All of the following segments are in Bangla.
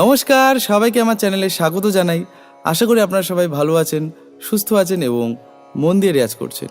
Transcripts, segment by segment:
নমস্কার, সবাইকে আমার চ্যানেলে স্বাগত জানাই। আশা করি আপনারা সবাই ভালো আছেন, সুস্থ আছেন এবং মন দিয়ে রেয়াজ করছেন।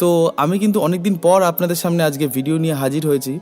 তো আমি কিন্তু অনেকদিন পর আপনাদের সামনে আজকে ভিডিও নিয়ে হাজির হয়েছি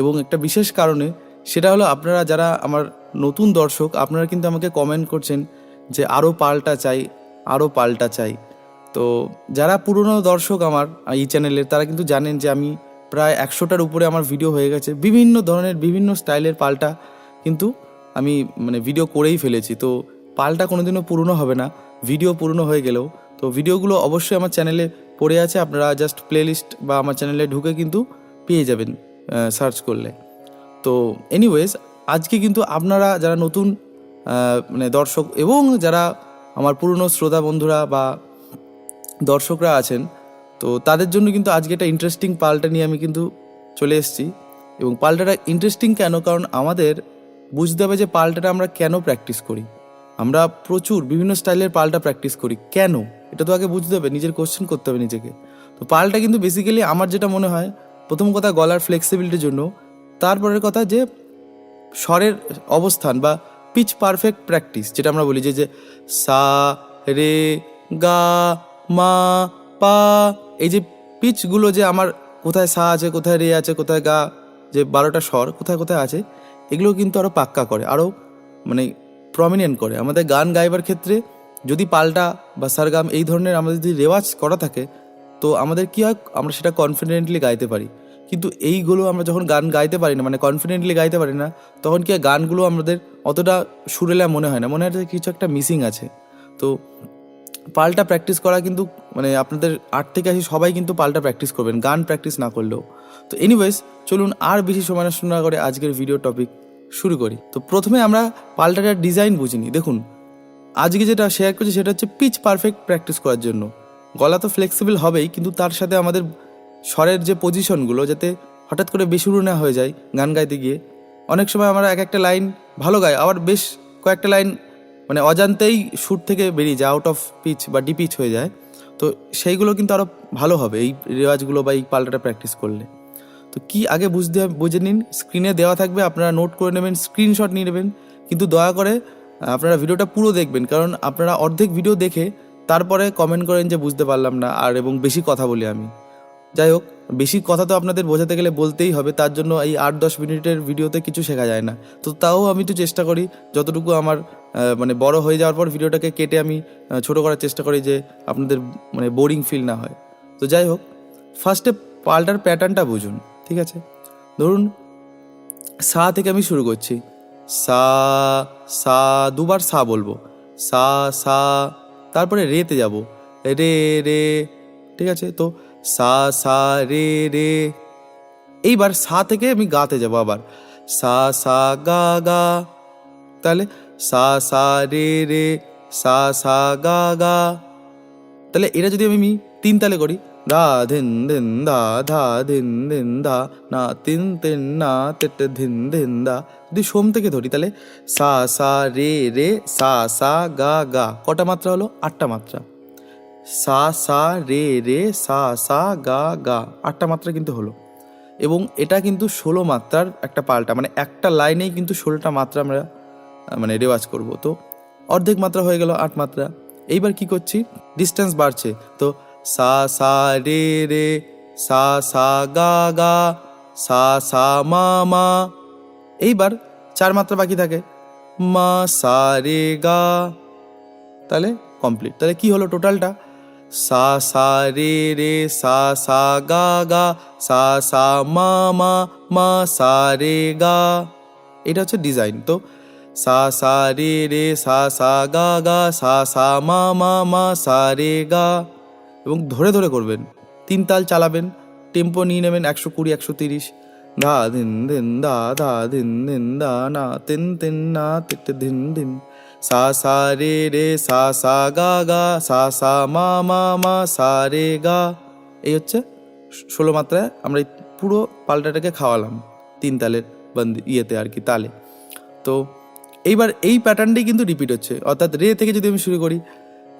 এবং একটা বিশেষ কারণে সেটা হলো আপনারা যারা আমার নতুন দর্শক, আপনারা কিন্তু আমাকে কমেন্ট করছেন যে আরও পাল্টা চাই আরও পাল্টা চাই। তো যারা পুরনো দর্শক আমার এই চ্যানেলের, তারা কিন্তু জানেন যে আমি প্রায় একশোটার উপরে আমার ভিডিও হয়ে গেছে। বিভিন্ন ধরনের, বিভিন্ন স্টাইলের পাল্টা। কিন্তু আমি মানে ভিডিও করেই ফেলেছি। তো পাল্টা কোনোদিনও পুরনো হবে না। ভিডিও পুরনো হয়ে গেলেও। তো ভিডিওগুলো অবশ্যই আমার চ্যানেলে পড়ে আছে। আপনারা জাস্ট প্লেলিস্ট বা আমার চ্যানেলে ঢুকে কিন্তু পেয়ে যাবেন সার্চ করলে। তো এনিওয়েজ আজকে কিন্তু আপনারা যারা নতুন মানে দর্শক এবং যারা আমার পুরনো শ্রোতা বন্ধুরা বা দর্শকরা আছেন, তো তাদের জন্য কিন্তু আজকে একটা ইন্টারেস্টিং পাল্টা নিয়ে আমি কিন্তু চলে এসেছি। এবং পাল্টাটা ইন্টারেস্টিং কেন? কারণ আমাদের বুঝতে হবে যে পাল্টাটা আমরা কেন প্র্যাকটিস করি। আমরা প্রচুর বিভিন্ন স্টাইলের পাল্টা প্র্যাকটিস করি। কেন? এটা তো আগে বুঝতে হবে, নিজের কোশ্চেন করতে হবে নিজেকে। তো পাল্টা কিন্তু বেসিক্যালি আমার যেটা মনে হয়, প্রথম কথা গলার ফ্লেক্সিবিলিটির জন্য, তারপরের কথা যে স্বরের অবস্থান বা পিচ পারফেক্ট প্র্যাকটিস যেটা আমরা বলি যে যে সা, রে, গা, মা, পা, এই যে পিচগুলো যে আমার কোথায় সা আছে, কোথায় রে আছে, কোথায় গা, যে বারোটা স্বর কোথায় কোথায় আছে এগুলো কিন্তু আরও পাক্কা করে আরও মানে প্রমিনেন্ট করে। আমাদের গান গাইবার ক্ষেত্রে যদি পাল্টা বা সারগাম এই ধরনের আমাদের যদি রেওয়াজ করা থাকে, তো আমাদের কি হয়, আমরা সেটা কনফিডেন্টলি গাইতে পারি। কিন্তু এইগুলো আমরা যখন গান গাইতে পারি না মানে কনফিডেন্টলি গাইতে পারি না, তখন কি গানগুলো আমাদের অতটা সুরেলা মনে হয় না। মনে হয় কিছু একটা মিসিং আছে। তো পাল্টা প্র্যাকটিস করা কিন্তু মানে আপনাদের আট থেকে আসি সবাই কিন্তু পাল্টা প্র্যাকটিস করবেন, গান প্র্যাকটিস না করলেও। তো এনিওয়েজ চলুন আর বেশি সময় নষ্ট না করে আজকের ভিডিও টপিক শুরু করি। তো প্রথমে আমরা পাল্টাটার ডিজাইন বুঝিনি, দেখুন। আজকে যেটা শেয়ার করছি সেটা হচ্ছে পিচ পারফেক্ট প্র্যাকটিস করার জন্য। গলা তো ফ্লেক্সিবল হবেই, কিন্তু তার সাথে আমাদের স্বরের যে পজিশনগুলো যাতে হঠাৎ করে বেসুরু না হয়ে যায় গান গাইতে গিয়ে। অনেক সময় আমরা এক একটা লাইন ভালো গাই, আবার বেশ কয়েকটা লাইন মানে অজান্তেই সুর থেকে বেরিয়ে যায় আউট অফ পিচ বা ডিপিচ হয়ে যায়। তো সেইগুলো কিন্তু আরও ভালো হবে, এই রেওয়াজগুলো বা এই পাল্টাটা প্র্যাকটিস করলে। তো কি আগে বুঝতে বুঝে নিন। স্ক্রিনে দেওয়া থাকবে, আপনারা নোট করে নেবেন স্ক্রিনশট নিয়ে নেবেন। কিন্তু দয়া করে আপনারা ভিডিওটা পুরো দেখবেন, কারণ আপনারা অর্ধেক ভিডিও দেখে তারপরে কমেন্ট করেন যে বুঝতে পারলাম না, আর এবং বেশি কথা বলি আমি। যাই হোক, বেশি কথা তো আপনাদের বোঝাতে গেলে বলতেই হবে, তার জন্য এই আট দশ মিনিটের ভিডিওতে কিছু শেখা যায় না। তো তাও আমি একটু চেষ্টা করি, যতটুকু আমার মানে বড় হয়ে যাওয়ার পর ভিডিওটাকে কেটে আমি ছোট করার চেষ্টা করি যে আপনাদের মানে বোরিং ফিল না হয়। তো যাই হোক ফার্স্টে পাল্টার প্যাটার্নটা বুঝুন। ঠিক আছে? ধরুন, সা থেকে আমি শুরু করছি। সা সা, দুবার সা বলব। সা সা, তারপরে রেতে যাব। রে রে, ঠিক আছে? তো সা সা, রে রে, এইবার সা থেকে আমি গাতে যাব আবার। সা সা, গা গা, তাহলে সা সা, রে রে, সা সা, গা গা, তাহলে এটা যদি আমি তিন তালে করি দা ধিন ধিন দা ধা ধিন ধিন দা না তিন তিন না তেট ধিন ধিন দা যদি সোম থেকে ধরি তাহলে, সা সা, রে রে, সা সা, গা গা, কটা মাত্রা হলো? আটটা মাত্রা। সা সা, রে রে, সা সা, গা গা, আটটা মাত্রা কিন্তু হলো। এবং এটা কিন্তু ষোলো মাত্রার একটা পাল্টা মানে একটা লাইনেই কিন্তু ষোলোটা মাত্রা আমরা মানে রেওয়াজ করব। তো অর্ধেক মাত্রা হয়ে গেল আট মাত্রা। এইবার কি করছি? ডিস্টেন্স বাড়ছে। তো সা সা রে রে, সা সা গা গা, সা সা মা মা। এইবার চার মাত্রা বাকি থাকে। মা, সা, রে, গা। তাহলে কমপ্লিট তাহলে কি হলো টোটালটা সা সা, রে রে, সা সা, গা গা, সা সা, মা মা মা, সা, রে, গা। এটা হচ্ছে ডিজাইন তো সা সা, রে রে, সা সা, গা গা, সা সা, মা মা মা, সা, রে, গা। এবং ধরে ধরে করবেন। তিন তাল চালাবেন, টেম্পো নিয়ে নেবেন একশো কুড়ি, একশো তিরিশ। ধা দিন ধিন দা ধা দিন ধিন দা না তিন তিন না তিট ধিন দিন। সা সা রে রে, সা সা গা গা, সা সা মা মা মা, সা রে গা। এই হচ্ছে ষোলো মাত্রায় আমরা এই পুরো পাল্টাটাকে খাওয়ালাম তিন তালের বন্দি ইয়েতে আর কি, তালে। তো এইবার এই প্যাটার্নটাই কিন্তু রিপিট হচ্ছে। অর্থাৎ রে থেকে যদি আমি শুরু করি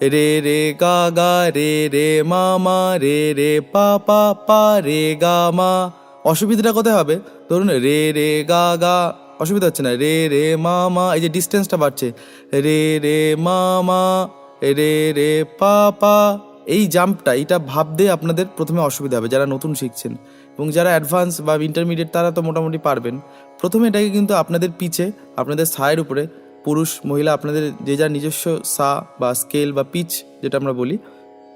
রে রে গা গা রে রে মা মা রে রে পা পা পা রে গা মা। অসুবিধাটা কোথায় হবে? ধরুন রে রে গা গা অসুবিধা হচ্ছে না। রে রে মা মা এই যে ডিস্টেন্সটা বাড়ছে। রে রে মা মা রে রে পা পা এই জাম্পটা এটা ভাবতে আপনাদের প্রথমে অসুবিধা হবে, যারা নতুন শিখছেন। এবং যারা অ্যাডভান্স বা ইন্টারমিডিয়েট তারা তো মোটামুটি পারবেন। প্রথমে এটাকে কিন্তু আপনাদের পিছে, আপনাদের সায়ের উপরে পুরুষ, মহিলা আপনাদের যে যার নিজস্ব সা বা স্কেল বা পিচ যেটা আমরা বলি,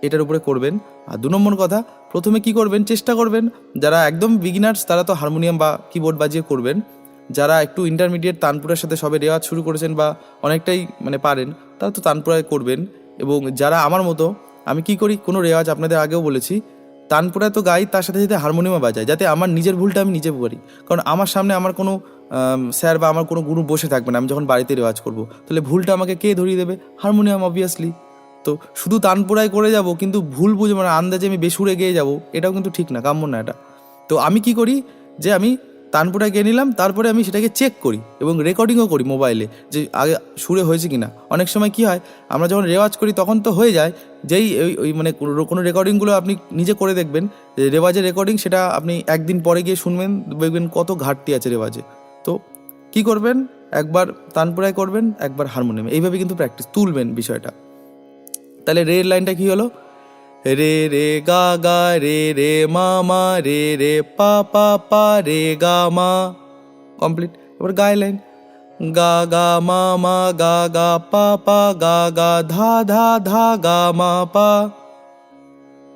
এটার উপরে করবেন। আর দু নম্বর কথা, প্রথমে কি করবেন? চেষ্টা করবেন। যারা একদম বিগিনার্স তারা তো হারমোনিয়াম বা কিবোর্ড বাজিয়ে করবেন। যারা একটু ইন্টারমিডিয়েট তানপুরের সাথে সবে রেওয়াজ শুরু করেছেন বা অনেকটাই মানে পারেন, তারা তো তানপুরায় করবেন। এবং যারা আমার মতো, আমি কি করি? কোনো রেওয়াজ আপনাদের আগেও বলেছি তানপুরায় তো গাই, তার সাথে সাথে হারমোনিয়ামও বাজায়, যাতে আমার নিজের ভুলটা আমি নিজে করি। কারণ আমার সামনে আমার কোনো স্যার বা আমার কোনো গুরু বসে থাকবে না, আমি যখন বাড়িতে রেওয়াজ করব। তাহলে ভুলটা আমাকে কে ধরিয়ে দেবে? হারমোনিয়াম অবভিয়াসলি তো শুধু তানপুরায় করে যাব, কিন্তু ভুল বুঝে মানে আন্দাজে আমি বেসুরে গিয়ে যাব, এটাও কিন্তু ঠিক না, কাম্য না এটা। তো আমি কি করি? যে আমি তানপুরায় গিয়ে নিলাম, তারপরে আমি সেটাকে চেক করি এবং রেকর্ডিংও করি মোবাইলে যে আগে সুরে হয়েছে কি না অনেক সময় কি হয়, আমরা যখন রেওয়াজ করি তখন তো হয়ে যায়, যেই ওই ওই মানে কোনো- রেকর্ডিংগুলো আপনি নিজে করে দেখবেন, যে রেওয়াজের রেকর্ডিং সেটা আপনি একদিন পরে গিয়ে শুনবেন, দেখবেন কত ঘাটতি আছে রেওয়াজে। তো কি করবেন? একবার তানপুরায় করবেন, একবার হারমোনিয়ামে। এইভাবে কিন্তু প্র্যাকটিস তুলবেন বিষয়টা। তাহলে রে লাইনটা কি হলো? রে রে গা গা, রে রে মা মা, রে রে পা পা পা, রে গা মা। কমপ্লিট এবার গায়ে লাইন গা গা মা মা, গা গা পা পা, গা গা ধা ধা ধা, গা মা পা।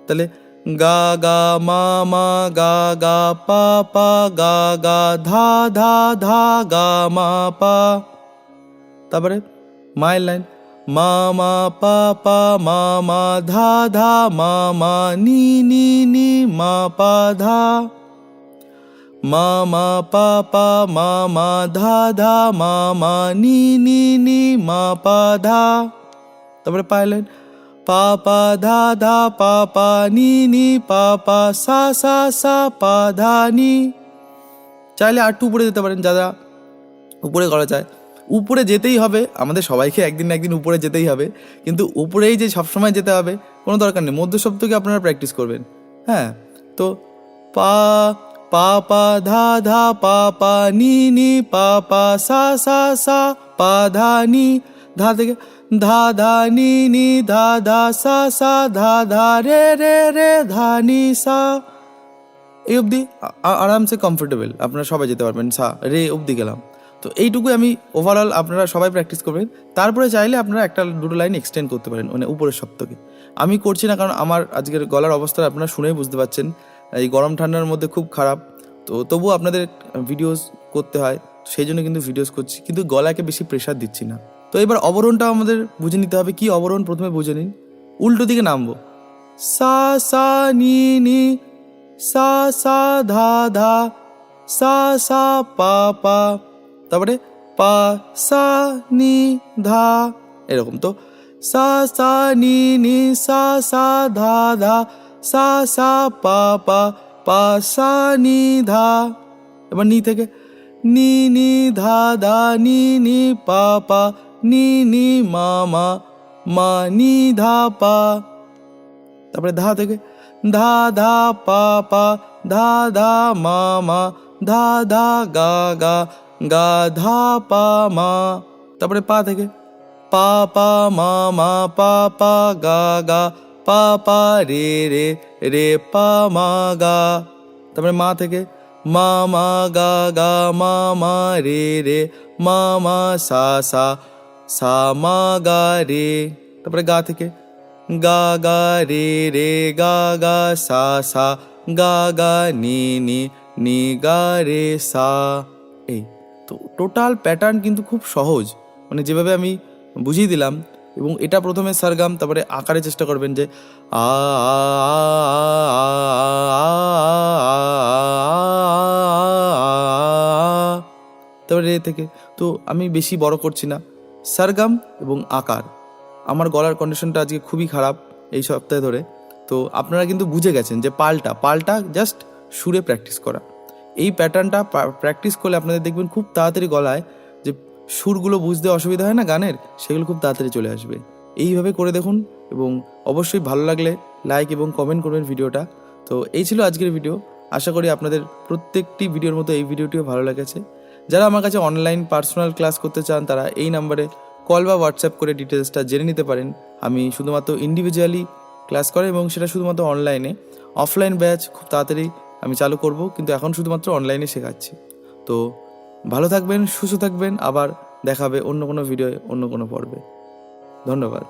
তাহলে গা গা মা মা গা গা পা পা গা গা ধা ধা ধা গা মা পা। তারপরে মায়ের লাইন মা মা পা পা মা মা ধা ধা মা মা নি নি নি মা পা ধা। মা মা পা পা মা মা ধা ধা মা মা নি নি নি মা পা ধা। তারপরে পায়ের লাইন পা পা ধা ধা পা পা নি নি পা পা সা সা সা, পা, ধা, নি। চাইলে আরটু উপরে যেতে পারেন, যারা উপরে করা যায়। উপরে যেতেই হবে, আমাদের সবাইকে একদিন একদিন উপরে যেতেই হবে। কিন্তু উপরেই যে সবসময় যেতে হবে, কোনো দরকার নেই। মধ্য সপ্তকে আপনারা প্র্যাকটিস করবেন। হ্যাঁ তো পা পা পা ধা ধা পা পা নি নি পা পা সা সা সা, পা, ধা, নি, ধা থেকে ধা ধা নি নি ধা ধা সা সা ধা ধা রে রে রে, ধা নি সা। এই অবধি আরামসে কমফোর্টেবল আপনারা সবাই যেতে পারবেন, সা, রে অবধি গেলাম। তো এইটুকুই আমি ওভারঅল আপনারা সবাই প্র্যাকটিস করবেন। তারপরে চাইলে আপনারা একটা দুটো লাইন এক্সটেন্ড করতে পারেন মানে উপরের সপ্তকে আমি করছি না, কারণ আমার আজকের গলার অবস্থা আপনারা শুনেই বুঝতে পারছেন। এই গরম ঠান্ডার মধ্যে খুব খারাপ। তো তবুও আপনাদের ভিডিওস করতে হয়, সেই জন্য কিন্তু ভিডিওস করছি। কিন্তু গলাকে বেশি প্রেশার দিচ্ছি না। তো এবার অবরণটাও আমাদের বুঝে নিতে হবে, কি অবরণ? প্রথমে বুঝে নিন। উল্টো দিকে নামবো। সা সা, নি নি, সা সা, ধা ধা, সা সা, পা পা, তারপরে পা, সা, নি, ধা, এরকম। তো সা সা, নি নি, সা সা, ধা ধা, সা সা, পা পা পা, সা, নি, ধা, এবার নি থেকে নি নি, ধা ধা, নি নি, পা পা নি নি মা মা নি ধা পা তারপরে ধা থেকে ধা ধা পা পা ধা ধা মা মা ধা ধা গা গা গা ধা পা মা তারপরে পা থেকে পা পা মা মা পা পা গা গা পা পা রে রে রে পা মা গা তারপরে মা থেকে মা মা গা গা মা মা রে রে মা মা সা সা সা মা গা রে তারপরে গা থেকে গা গা রে রে গা গা সা সা গা গা নি নি নি গা রে সা এই তো টোটাল প্যাটার্ন কিন্তু খুব সহজ মানে যেভাবে আমি বুঝিয়ে দিলাম এবং এটা প্রথমে সারগাম তারপরে আকারে চেষ্টা করবেন যে আ তারপরে থেকে তো আমি বেশি বড় করছি না সারগাম এবং আকার। আমার গলার কন্ডিশনটা আজকে খুবই খারাপ এই সপ্তাহে ধরে। তো আপনারা কিন্তু বুঝে গেছেন যে পাল্টা পাল্টা জাস্ট সুরে প্র্যাকটিস করা। এই প্যাটার্নটা প্র্যাকটিস করলে আপনাদের দেখবেন খুব তাড়াতাড়ি গলায় যে সুরগুলো বুঝতে অসুবিধা হয় না গানের? সেগুলো খুব তাড়াতাড়ি চলে আসবে। এইভাবে করে দেখুন এবং অবশ্যই ভালো লাগলে লাইক এবং কমেন্ট করবেন ভিডিওটা। তো এই ছিল আজকের ভিডিও আশা করি আপনাদের প্রত্যেকটি ভিডিওর মতো এই ভিডিওটিও ভালো লেগেছে। যারা আমার কাছে অনলাইন পার্সোনাল ক্লাস করতে চান, তারা এই নাম্বারে কল বা হোয়াটসঅ্যাপ করে ডিটেলসটা জেনে নিতে পারেন। আমি শুধুমাত্র ইন্ডিভিজুয়ালি ক্লাস করে এবং সেটা শুধুমাত্র অনলাইনে অফলাইন ব্যাচ খুব তাড়াতাড়ি আমি চালু করব, কিন্তু এখন শুধুমাত্র অনলাইনে শেখাচ্ছি। তো ভালো থাকবেন, সুস্থ থাকবেন, আবার দেখাবে অন্য কোনো ভিডিও অন্য কোনো পর্বে। ধন্যবাদ।